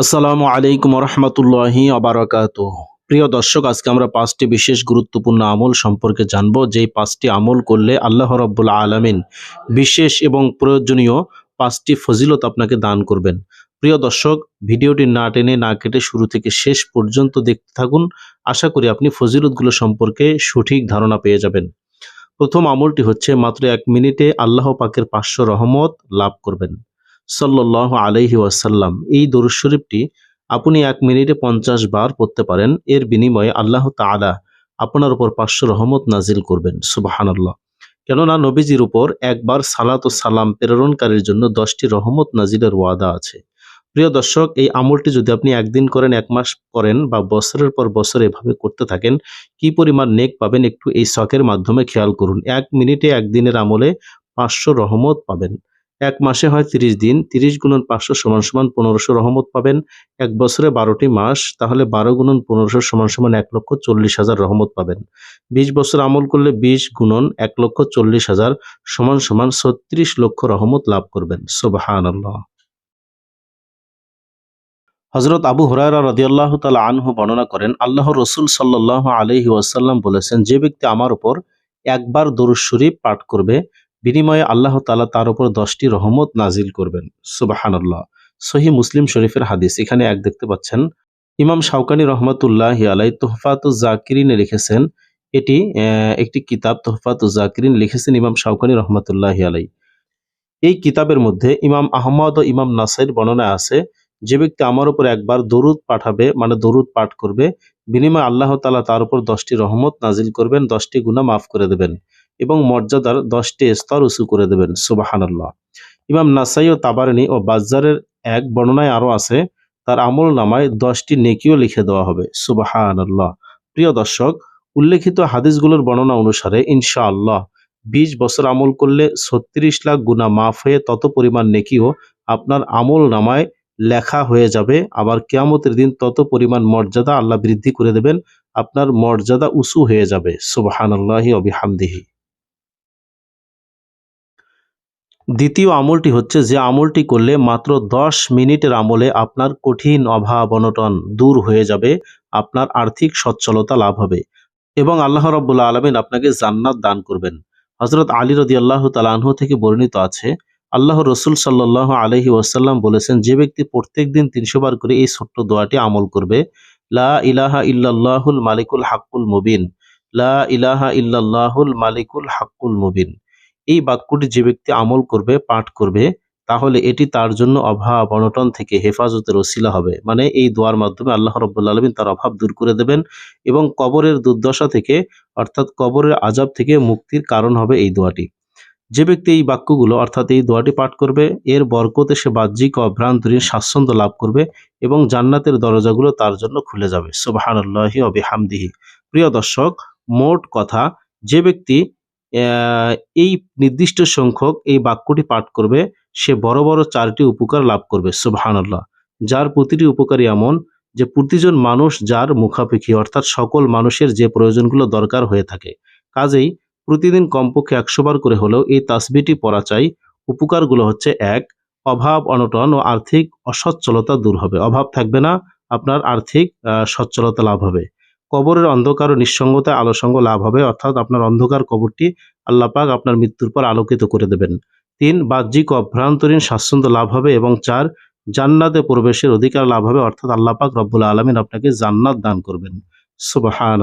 আসসালামু আলাইকুম রহমতুল্লাহি আবারকাত প্রিয় দর্শক, আজকে আমরা পাঁচটি বিশেষ গুরুত্বপূর্ণ আমল সম্পর্কে জানব। যেই পাঁচটি আমল করলে আল্লাহ রব্বুল আলমিন বিশেষ এবং প্রয়োজনীয় পাঁচটি ফজিলত আপনাকে দান করবেন। প্রিয় দর্শক, ভিডিওটি না টেনে না কেটে শুরু থেকে শেষ পর্যন্ত দেখতে থাকুন। আশা করি আপনি ফজিলতগুলো সম্পর্কে সঠিক ধারণা পেয়ে যাবেন। প্রথম আমলটি হচ্ছে, মাত্র এক মিনিটে আল্লাহ পাকের পাঁচশো রহমত লাভ করবেন। সাল্লাহ আলাইহি ওয়াসাল্লাম। এই দরুদ শরীফটি আপনি এক মিনিটে পঞ্চাশ বার পড়তে পারেন। এর বিনিময়ে আল্লাহ তাআলা আপনার উপর পাঁচশো রহমত নাজিল করবেন। সুবাহানাল্লাহ। কেননা নবীজির উপর একবার সালাত ও সালাম প্রেরণকারীর জন্য দশটি রহমত নাজিলের ওয়াদা আছে। প্রিয় দর্শক, এই আমলটি যদি আপনি একদিন করেন, এক মাস করেন বা বছরের পর বছর এভাবে করতে থাকেন, কি পরিমাণ নেক পাবেন একটু এই শখের মাধ্যমে খেয়াল করুন। এক মিনিটে একদিনের আমলে পাঁচশো রহমত পাবেন। এক মাসে হয় তিরিশ দিন, তিরিশ গুণন পাঁচশো সমান সমান পনেরোশো রহমত পাবেন। এক বছরে বারোটি মাস, তাহলে বারো গুণন পনেরোশো সমান সমান এক লক্ষ চল্লিশ হাজার রহমত পাবেন। বিশ বছর আমল করলে বিশ গুণন এক লক্ষ চল্লিশ হাজার সমান সমান ছত্রিশ লক্ষ রহমত লাভ করবেন। সুবাহান হজরত আবু হুরায়রা রদিয়াল্লাহ তালা আনহু বর্ণনা করেন আল্লাহ রসুল সাল্লাহ আলহি ওয়াসাল্লাম বলেছেন, যে ব্যক্তি আমার উপর একবার দরুদ শরীফ পাঠ করবে বিনিময়ে আল্লাহ তালা তার উপর দশটি রহমত নাজিল করবেন। সুবাহান্লাহ সহি মুসলিম শরীফের হাদিস, এখানে এক দেখতে পাচ্ছেন, ইমাম শাউকানি রহমতুল্লাহ আলাই তোহফাতুজ জাকিরিনে লিখেছেন, এটি একটি কিতাব, তোহফাতুজ জাকিরিন লিখেছেন ইমাম শাউকানি রহমতুল্লাহ আলাই এই কিতাবের মধ্যে ইমাম আহমদ ও ইমাম নাসাইর বর্ণনায় আছে, যে ব্যক্তি আমার উপর একবার দরুদ পাঠাবে মানে দরুদ পাঠ করবে, বিনিময়ে আল্লাহ তালা তার উপর দশটি রহমত নাজিল করবেন, দশটি গুণা মাফ করে দেবেন। এবং মর্যাদার দশটি স্তর উঁচু করে দেবেন, সুবাহানাল্লাহ। ইমাম নাসাই ও তাবারানি ও বাজারের এক বর্ণনায় আরও আছে, তার আমল নামায় দশটি নেকিও লিখে দেওয়া হবে, সুবাহানাল্লাহ। প্রিয় দর্শক, উল্লেখিত হাদিসগুলোর বর্ণনা অনুসারে ইনশাআল্লাহ বিশ বছর আমল করলে ছত্রিশ লাখ গুণা মাফ হয়ে তত পরিমাণ নেকিও আপনার আমল নামায় লেখা হয়ে যাবে, আবার কেয়ামতের দিন তত পরিমাণ মর্যাদা আল্লাহ বৃদ্ধি করে দেবেন, আপনার মর্যাদা উঁচু হয়ে যাবে, সুবাহানাল্লাহি অবিহামদিহি দ্বিতীয় আমলটি হচ্ছে যে আমলটি করলে মাত্র দশ মিনিটের আমলে আপনার কঠিন অভাব অনটন দূর হয়ে যাবে, আপনার আর্থিক সচ্ছলতা লাভ হবে এবং আল্লাহ রব্বুল্লা আলমিন আপনাকে জান্নাত দান করবেন। হজরত আলী রদি আল্লাহ তালাহ থেকে বর্ণিত আছে, আল্লাহ রসুল সাল্লাহ আলহি ওয়াসাল্লাম বলেছেন, যে ব্যক্তি প্রত্যেক দিন তিনশো বার করে এই ছোট্ট দোয়াটি আমল করবে, লা ইলাহা ইল্লাল্লাহুল মালিকুল হাক্কুল মুবিন, লা ইলাহা ইল্লাল্লাহুল মালিকুল হাক্কুল মুবিন। এই বাক্যটি যে ব্যক্তি আমল করবে, পাঠ করবে, তাহলে এটি তার জন্য অভাব, অনটন থেকে হেফাজতের ওসিলা হবে। মানে এই দোয়ার মাধ্যমে আল্লাহ রব্বুল্লা আলমিন তার অভাব দূর করে দেবেন এবং কবরের দুর্দশা থেকে, অর্থাৎ কবরের আজাব থেকে মুক্তির কারণ হবে এই দোয়াটি। যে ব্যক্তি এই বাক্যগুলো, অর্থাৎ এই দোয়াটি পাঠ করবে, এর বরকতে সে বাহ্যিক অভ্রান্তরীণ স্বাচ্ছন্দ্য লাভ করবে এবং জান্নাতের দরজাগুলো তার জন্য খুলে যাবে। সোবাহান আল্লাহি অবিহামদিহি প্রিয় দর্শক, মোট কথা, যে ব্যক্তি এই নির্দিষ্ট সংখ্যক এই বাক্যটি পাঠ করবে, সে বড় বড় চারটি উপকার লাভ করবে সুবহান আল্লাহ যার প্রতিটি উপকারী এমন যে, প্রতিজন মানুষ যার মুখাপেক্ষী, অর্থাৎ সকল মানুষের যে প্রয়োজনগুলো দরকার হয়ে থাকে। কাজেই প্রতিদিন কমপক্ষে একশো বার করে হলেও এই তাসবিটি পড়া চাই। উপকারগুলো হচ্ছে এক, অভাব, অনটন ও আর্থিক অসচ্ছলতা দূর হবে। অভাব থাকবে না, আপনার আর্থিক সচ্ছলতা লাভ হবে। কবরের অন্ধকার ও নিঃসঙ্গতায় আলোসঙ্গ লাভ হবে, অর্থাৎ আপনার অন্ধকার কবরটি আল্লাহ পাক আপনার মৃত্যুর পর আলোকিত করে দেবেন। তিন, বাহ্যিক ও অভ্রান্তরীণ স্বাচ্ছন্দ্য লাভ হবে এবং চার, জান্নাতে প্রবেশের অধিকার লাভ হবে, অর্থাৎ আল্লাহ পাক রব্বুল আলমিন আপনাকে জান্নাত দান করবেন। সুবাহান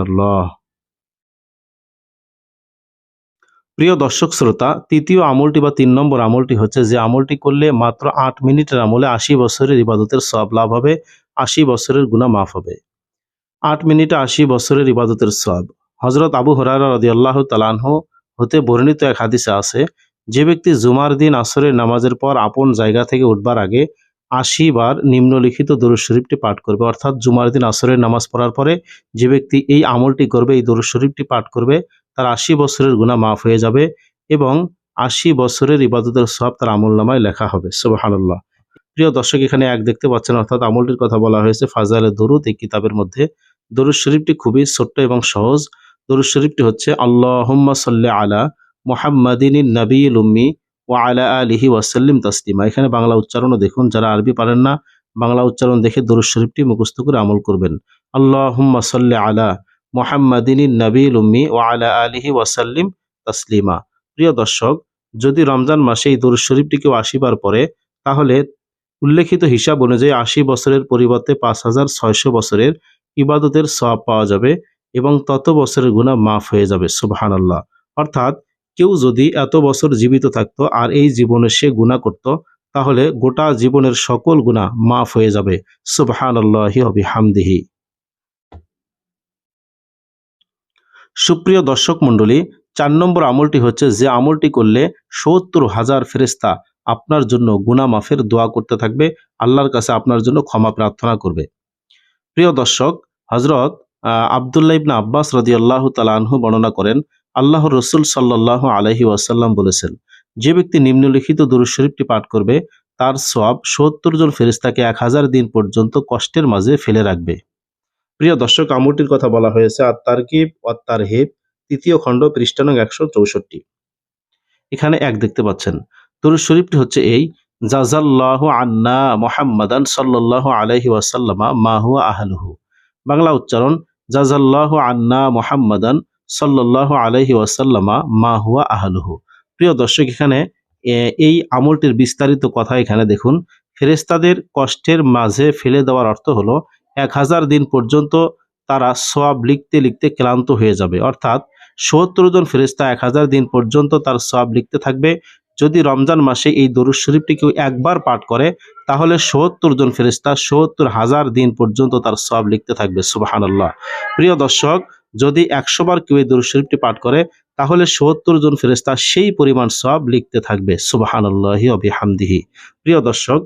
প্রিয় দর্শক শ্রোতা, তৃতীয় আমলটি বা তিন নম্বর আমলটি হচ্ছে যে আমলটি করলে মাত্র আট মিনিটের আমলে আশি বছরের ইবাদতের সব লাভ হবে, আশি বছরের গুণা মাফ হবে। আট মিনিটে আশি বছরের ইবাদতের সব হজরত আবু হরারা রদি আল্লাহ তালানহ হতে বর্ণিত এক হাদিসে আছে, যে ব্যক্তি জুমার দিন আসরের নামাজের পর আপন জায়গা থেকে উঠবার আগে আশি বার নিম্নলিখিত দরুদ শরীফটি পাঠ করবে। অর্থাৎ জুমার দিন আসরের নামাজ পড়ার পরে যে ব্যক্তি এই আমলটি করবে, এই দরুদ শরীফটি পাঠ করবে, তার আশি বছরের গুণা মাফ হয়ে যাবে এবং আশি বছরের ইবাদতের সব তার আমল নামায় লেখা হবে। সুবহানাল্লাহ। প্রিয় দর্শক, এখানে এক দেখতে পাচ্ছেন, অর্থাৎ আমলটির কথা বলা হয়েছে ফাজালে দরুদ এই কিতাবের মধ্যে দরুদ শরীফটি খুবই ছোট্ট এবং সহজ। দরুদ শরীফটি হচ্ছে, আল্লাহুম্মা সাল্লি আলা মুহাম্মাদিন নবী উম্মি ও আলা আলিহি ওয়াসাল্লিম তাসলিমা। এখানে বাংলা উচ্চারণও দেখুন, যারা আরবি পারেন না, বাংলা উচ্চারণ দেখে দরুদ শরীফটি মুখস্থ করে আমল করবেন। আল্লাহুম্মা সাল্লি আলা মুহাম্মাদিন নবীল উম্মি ও আলা আলিহি ওয়াসাল্লিম তাসলিমা। প্রিয় দর্শক, যদি রমজান মাসে এই দরুদ শরীফটি কেউ আশিবার পরে, তাহলে উল্লেখিত হিসাব অনুযায়ী আশি বছরের পরিবর্তে পাঁচ হাজার ছয়শো বছরের ইবাদতের সব পাওয়া যাবে এবং তত বছরের গুণা মাফ হয়ে যাবে সুবহান আল্লাহ অর্থাৎ কেউ যদি এত বছর জীবিত থাকতো আর এই জীবনে সে গুণা করত, তাহলে গোটা জীবনের সকল গুণা মাফ হয়ে যাবে সুবহান আল্লাহি হামদিহি সুপ্রিয় দর্শক মণ্ডলী, চার নম্বর আমলটি হচ্ছে যে আমলটি করলে সত্তর হাজার ফেরেস্তা আপনার জন্য গুনা মাফের দোয়া করতে থাকবে, আল্লাহর কাছে আপনার জন্য ক্ষমা প্রার্থনা করবে। প্রিয় দর্শক হজরত আবদুল্লাহ ইবনা আব্বাস রদি আল্লাহ তালাহু বর্ণনা করেন আল্লাহ রসুল সাল্লাহ আলহি ওয়াসাল্লাম বলেছেন, যে ব্যক্তি নিম্নলিখিত দুরুজ শরীফটি পাঠ করবে, তার সব সত্তর জন ফেরিস্তাকে এক হাজার দিন পর্যন্ত কষ্টের মাঝে ফেলে রাখবে। প্রিয় দর্শক, আমলটির কথা বলা হয়েছে আর তারকিব অত্তার হেব তৃতীয় খণ্ড, পৃষ্ঠানং একশো চৌষট্টি। এখানে এক দেখতে পাচ্ছেন, দরুদ শরীফটি হচ্ছে এই জাজাল্লাহ আন্না মোহাম্মদান সাল্লাহ আলহি ওয়াসাল্লামা মাহুয়া আহলুহু। বাংলা উচ্চারণ, জাজাল্লাহ আন্না মোহাম্মদান সাল্লাহ আলহি ওয়াসাল্লামা মাহুয়া আহলুহু। প্রিয় দর্শক, এখানে এই আমলটির বিস্তারিত কথা এখানে দেখুন। ফেরেস্তাদের কষ্টের মাঝে ফেলে দেওয়ার অর্থ হলো, এক হাজার দিন পর্যন্ত তারা সব লিখতে লিখতে ক্লান্ত হয়ে যাবে। অর্থাৎ সত্তর জন ফেরিস্তা এক হাজার দিন পর্যন্ত তার সব লিখতে থাকবে। যদি রমজান মাসে এই দরুদ শরীফটি কেউ একবার পাঠ করে, তাহলে সত্তর জন ফেরিস্তা সত্তর হাজার দিন পর্যন্ত তার সব লিখতে থাকবে সুবাহান আল্লাহ প্রিয় দর্শক, যদি একশো বার কেউ এই দরুদ শরীফটি পাঠ করে, তাহলে সত্তর জন ফেরিস্তা সেই পরিমাণ সব লিখতে থাকবে সুবাহান আল্লাহি অবিহামদিহি প্রিয় দর্শক,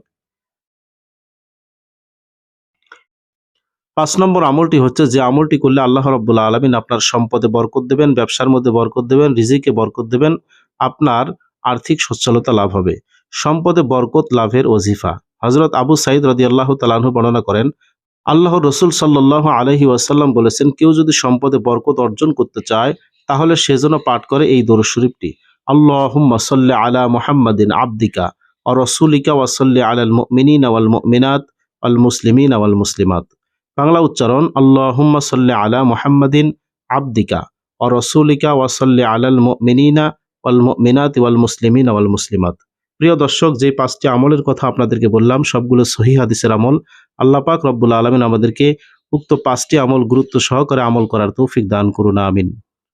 পাঁচ নম্বর আমলটি হচ্ছে যে আমলটি করলে আল্লাহ রব্বুল্লা আলমিন আপনার সম্পদে বরকত দেবেন, ব্যবসার মধ্যে বরকত দেবেন, রিজিকে বরকত দেবেন, আপনার আর্থিক সচ্ছলতা লাভ হবে। সম্পদে বরকত লাভের ওজিফা। হজরত আবু সাইদ আল্লাহ তালাহু বর্ণনা করেন আল্লাহ রসুল সাল্লাহ আলহি ওয়াসাল্লাম বলেছেন, কেউ যদি সম্পদে বরকত অর্জন করতে চায়, তাহলে সেজন্য পাঠ করে এই দরুদ শরীফটি। আল্লাহুম্মা সাল্লি আলা মুহাম্মাদিন আবদিকা ও রসুলিকা ওয়াসাল্লি আলাল মিনিন আওয়াল মিনাত আল মুসলিমিন আওয়াল মুসলিমাত। বাংলা উচ্চারণ, আল্লাহুম্মা সাল্লি আলা মুহাম্মাদিন আবদিকা ও রসুলিকা ওয়াসাল্লি আলাল মিনিনা ওয়াল মিনাত ওয়াল মুসলিমিন ওয়াল মুসলিমাত। প্রিয় দর্শক, যে পাঁচটি আমলের কথা আপনাদেরকে বললাম, সবগুলো সহি হাদিসের আমল। আল্লাহ পাক রব্বুল আলমিন আমাদেরকে উক্ত পাঁচটি আমল গুরুত্ব সহকারে আমল করার তৌফিক দান করুন, আমিন।